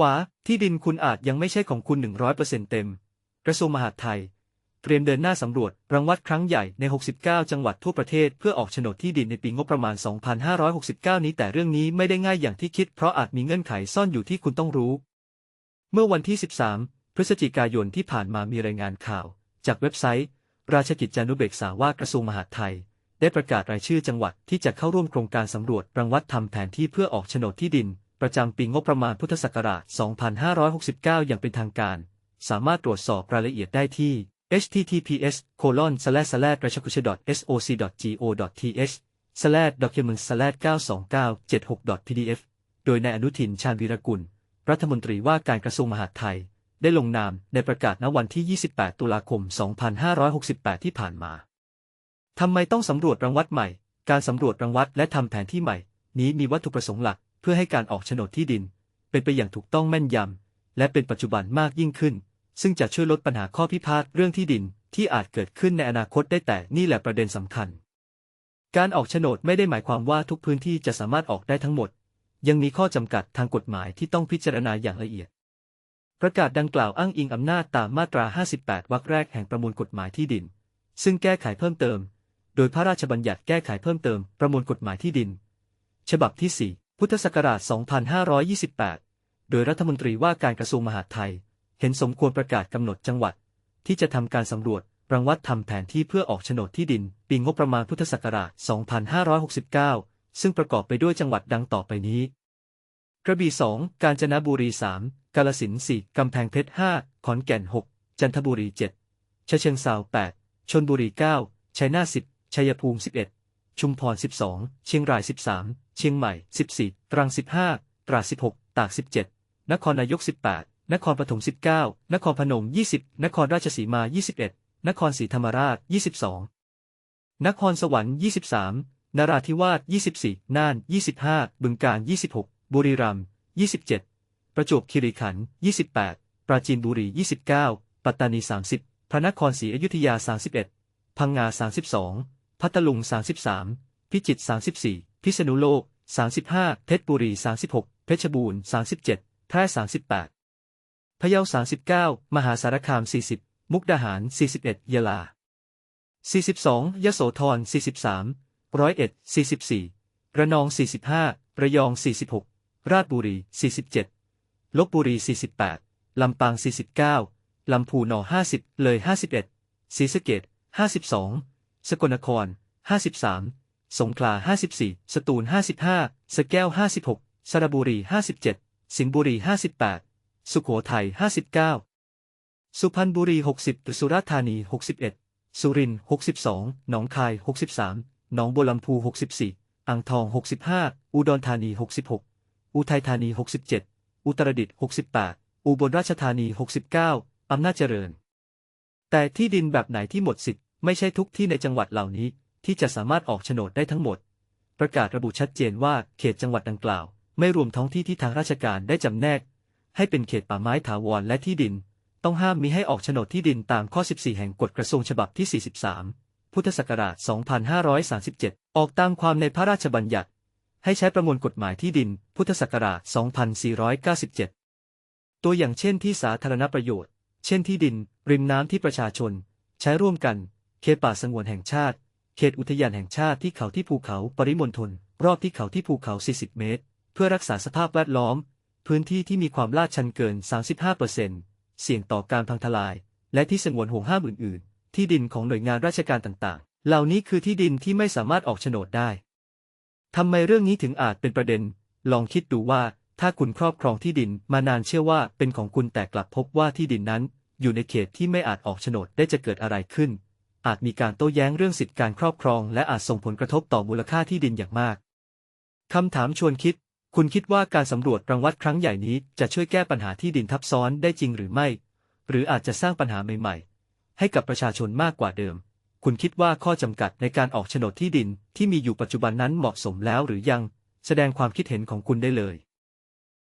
วาที่ดินคุณอาจยังไม่ใช่ของคุณ100%เต็ม กระทรวงมหาดไทย เตรียมเดินหน้าสำรวจรังวัดครั้งใหญ่ใน 69 จังหวัดทั่วประเทศเพื่อออกโฉนดที่ดินในปีงบประมาณ 2569 นี้แต่เรื่องนี้ไม่ได้ง่ายอย่างที่คิดเพราะอาจมีเงื่อนไขซ่อนอยู่ที่คุณต้องรู้ เมื่อวันที่ 13 พฤศจิกายนที่ผ่านมามีรายงานข่าว จากเว็บไซต์ ราชกิจจานุเบกษาว่ากระทรวงมหาดไทยได้ประกาศรายชื่อจังหวัดที่จะเข้าร่วมโครงการสำรวจรังวัดทำแผนที่เพื่อออกโฉนดที่ดิน ประจำปีงบประมาณพุทธศักราช 2569 อย่างเป็นทางการ สามารถตรวจสอบรายละเอียดได้ที่ https colon slash slash ราชกุช soc go th slash documents slash 929 76 pdf โดยนายอนุทินชาญวีรกุล รัฐมนตรีว่าการกระทรวงมหาดไทย ได้ลงนามในประกาศณวันที่ 28 ตุลาคม 2568 ที่ผ่านมาทำไมต้องสำรวจรังวัดใหม่ การสำรวจรังวัดและทำแผนที่ใหม่ นี้มีวัตถุประสงค์หลัก เพื่อให้การออกโฉนดที่ดิน เป็นไปอย่างถูกต้องแม่นยำ และเป็นปัจจุบันมากยิ่งขึ้น ซึ่งจะช่วยลดปัญหาข้อพิพาทเรื่องที่ดินที่อาจเกิดขึ้นในอนาคตได้แต่นี่แหละประเด็นสำคัญ การออกโฉนดไม่ได้หมายความว่าทุกพื้นที่จะสามารถออกได้ทั้งหมด ยังมีข้อจำกัดทางกฎหมายที่ต้องพิจารณาอย่างละเอียด ประกาศดังกล่าวอ้างอิงอำนาจตามมาตรา 58 วรรคแรกแห่งประมวลกฎหมายที่ดิน ซึ่งแก้ไขเพิ่มเติม โดยพระราชบัญญัติแก้ไขเพิ่มเติมประมวลกฎหมายที่ดิน ฉบับที่4 พุทธศักราช 2528 โดยรัฐมนตรีว่าการกระทรวงมหาดไทย เห็นสมควรประกาศกำหนดจังหวัด ที่จะทำการสำรวจรังวัดทำแผนที่เพื่อออกโฉนดที่ดิน ปีงบประมาณพุทธศักราช 2569 ซึ่งประกอบไปด้วยจังหวัดดังต่อไปนี้ กระบี่ 2 กาญจนบุรี 3 กาฬสินธุ์4กำแพงเพชร 5 ขอนแก่น 6 จันทบุรี 7ชะเชิงเซา8 ชนบุรี 9 ชัยนาท 10 ชัยภูมิ 11 ชุมพร 12 เชียงราย 13 เชียงใหม่ 14 ตรัง 15 ตราด 16 ตาก 17 นครนายก 18 นครปฐม 19 นครพนม 20 นครราชสีมา 21 นครศรีธรรมราช 22 นครสวรรค์ 23 นราธิวาส 24 น่าน 25 บึงกาฬ 26 บุรีรัมย์ 27 ประจวบคีรีขันธ์ 28 ปราจีนบุรี 29 ปัตตานี 30 พระนครศรีอยุธยา 31 พังงา 32 พัทลุง 33 พิจิตร 34 พิษณุโลก 35 เพชรบุรี 36 เพชรบูรณ์ 37แพร่38 พะเยา 39 มหาสารคาม 40 มุกดาหาร 41 ยะลา 42 ยโสธร 43 ร้อยเอ็ด 44 ระนอง 45 ระยอง 46 ราชบุรี 47 ลบบุรี 48 ลำปาง 49 ลำพูนอ50 เลย 51 ศรีสะเกด52 สกลนคร 53 สงขลา 54 สตูล 55 สแก้ว 56 สระบุรี 57 สิงห์บุรี 58 สุขโขทัย 59 สุพรรณบุรี 60 สุราษฎร์ธานี 61 สุรินทร์ 62 หนองคาย 63 หนองบัวลำพู 64 อ่างทอง 65 อุดรธานี 66 อุทัยธานี 67 อุตรดิตถ์ 68 อุบลราชธานี 69 อำนาจเจริญ แต่ที่ดินแบบไหนที่หมดสิทธิ์ไม่ใช่ทุกที่ในจังหวัดเหล่านี้ ที่จะสามารถออกโฉนดได้ทั้งหมด ประกาศระบุชัดเจนว่าเขตจังหวัดดังกล่าว ไม่รวมท้องที่ที่ทางราชการได้จำแนก ให้เป็นเขตป่าไม้ถาวรและที่ดิน ต้องห้ามมิให้ออกโฉนดที่ดินตามข้อ 14 แห่งกฎกระทรวงฉบับที่ 43 พุทธศักราช 2537 ออกตามความในพระราชบัญญัติ ให้ใช้ประมวลกฎหมายที่ดิน พุทธศักราช 2497 ตัวอย่างเช่นที่สาธารณประโยชน์ เช่นที่ดิน ริมน้ำที่ประชาชน ใช้ร่วมกัน เขตป่าสงวนแห่งชาติ เขตอุทยานแห่งชาติที่เขาที่ภูเขาปริมณฑลรอบที่เขาที่ภูเขา 40 เมตร เพื่อรักษาสภาพแวดล้อม พื้นที่ที่มีความลาดชันเกิน 35%เเสี่ยงต่อการพังทลาย และที่สงวนห่วงห้ามอื่น ๆ ที่ดินของหน่วยงานราชการต่างๆ เหล่านี้คือที่ดินที่ไม่สามารถออกโฉนดได้ทำไมเรื่องนี้ถึงอาจเป็นประเด็น ลองคิดดูว่าถ้าคุณครอบครองที่ดินมานานเชื่อว่าเป็นของคุณแต่กลับพบว่าที่ดินนั้น อยู่ในเขตที่ไม่อาจออกโฉนดได้จะเกิดอะไรขึ้น อาจมีการโต้แย้งเรื่องสิทธิการครอบครอง และอาจส่งผลกระทบต่อมูลค่าที่ดินอย่างมาก คำถามชวนคิด คุณคิดว่าการสำรวจรังวัดครั้งใหญ่นี้จะช่วยแก้ปัญหาที่ดินทับซ้อนได้จริงหรือไม่ หรืออาจจะสร้างปัญหาใหม่ ๆ ให้กับประชาชนมากกว่าเดิม คุณคิดว่าข้อจำกัดในการออกโฉนดที่ดินที่มีอยู่ปัจจุบันนั้นเหมาะสมแล้วหรือยัง แสดงความคิดเห็นของคุณได้เลย